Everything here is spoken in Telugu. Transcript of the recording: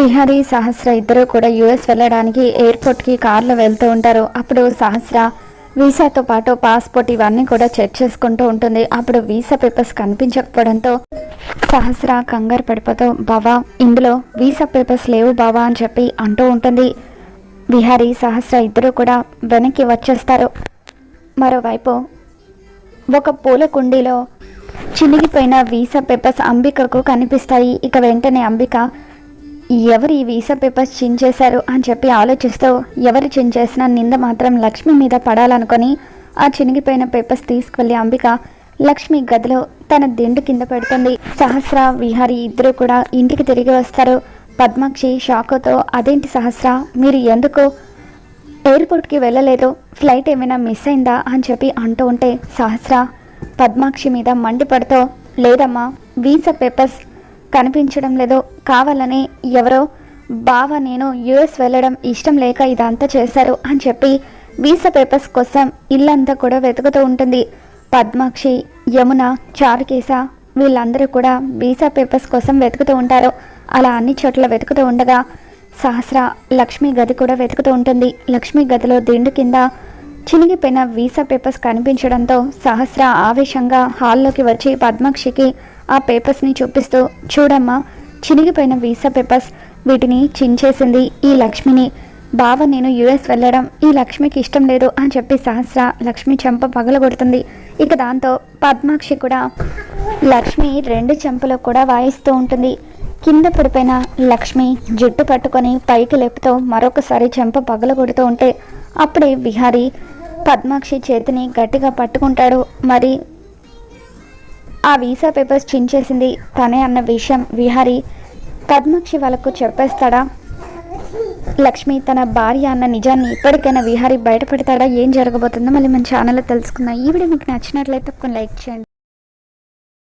విహారీ సహస్ర ఇద్దరు కూడా యుఎస్ వెళ్ళడానికి ఎయిర్పోర్ట్కి కార్లో వెళ్తూ ఉంటారు. అప్పుడు సహస్ర వీసాతో పాటు పాస్పోర్ట్ ఇవన్నీ కూడా చెక్ చేసుకుంటూ ఉంటుంది. అప్పుడు వీసా పేపర్స్ కనిపించకపోవడంతో సహస్ర కంగారు పడిపోతూ బావా ఇందులో వీసా పేపర్స్ లేవు బావా అని చెప్పి అంటూ ఉంటుంది. విహారీ సహస్ర ఇద్దరు కూడా వెనక్కి వచ్చేస్తారు. మరోవైపు ఒక పూల కుండీలో చినిగిపోయిన వీసా పేపర్స్ అంబికకు కనిపిస్తాయి. ఇక వెంటనే అంబిక ఎవరు ఈ వీసా పేపర్స్ చించేశారు అని చెప్పి ఆలోచిస్తూ ఎవరు చించేసిన నింద మాత్రం లక్ష్మి మీద పడాలనుకొని ఆ చినిగిపోయిన పేపర్స్ తీసుకెళ్ళి అంబిక లక్ష్మి గదిలో తన దిండు కింద పెడుతుంది. సహస్ర విహారి ఇద్దరు కూడా ఇంటికి తిరిగి వస్తారు. పద్మాక్షి షాకుతో అదేంటి సహస్ర మీరు ఎందుకు ఎయిర్పోర్ట్కి వెళ్ళలేదు? ఫ్లైట్ ఏమైనా మిస్ అయిందా? అని చెప్పి అంటూ ఉంటే సహస్ర పద్మాక్షి మీద మండిపడుతూ లేదమ్మా వీసా పేపర్స్ కనిపించడం లేదు కావాలని ఎవరో బావ నేను యుఎస్ వెళ్ళడం ఇష్టం లేక ఇదంతా చేశారు అని చెప్పి వీసా పేపర్స్ కోసం ఇల్లంతా కూడా వెతుకుతూ ఉంటుంది. పద్మాక్షి యమున చారుకేశ వీళ్ళందరూ కూడా వీసా పేపర్స్ కోసం వెతుకుతూ ఉంటారు. అలా అన్ని చోట్ల వెతుకుతూ ఉండగా సహస్ర లక్ష్మి గది కూడా వెతుకుతూ ఉంటుంది. లక్ష్మి గదిలో దిండు కింద చినిగిపోయిన వీసా పేపర్స్ కనిపించడంతో సహస్ర ఆవేశంగా హాల్లోకి వచ్చి పద్మాక్షికి ఆ పేపర్స్ని చూపిస్తూ చూడమ్మా చినిగిపోయిన వీసా పేపర్స్ వీటిని చించేసింది ఈ లక్ష్మిని. బావ నేను యుఎస్ వెళ్ళడం ఈ లక్ష్మికి ఇష్టం లేదు అని చెప్పి సహస్ర లక్ష్మి చెంప పగలగొడుతుంది. ఇక దాంతో పద్మాక్షి కూడా లక్ష్మి రెండు చెంపలు కూడా వాయిస్తూ ఉంటుంది. కింద పడిపోయిన లక్ష్మి జుట్టు పట్టుకొని పైకి లేపుతో మరొకసారి చెంప పగలగొడుతూ ఉంటే అప్పుడే విహారీ పద్మాక్షి చేతిని గట్టిగా పట్టుకుంటాడు. మరి ఆ వీసా పేపర్స్ చించేసింది తనే అన్న విషయం విహారి పద్మాక్షి వాళ్ళకు చెప్పేస్తాడా? లక్ష్మి తన భార్య అన్న నిజాన్ని ఇప్పటికైనా విహారీ బయటపడతాడా? ఏం జరగబోతుందో మళ్ళీ మన ఛానల్లో తెలుసుకుందాం. ఈ వీడియో మీకు నచ్చినట్లయితే ఒక లైక్ చేయండి.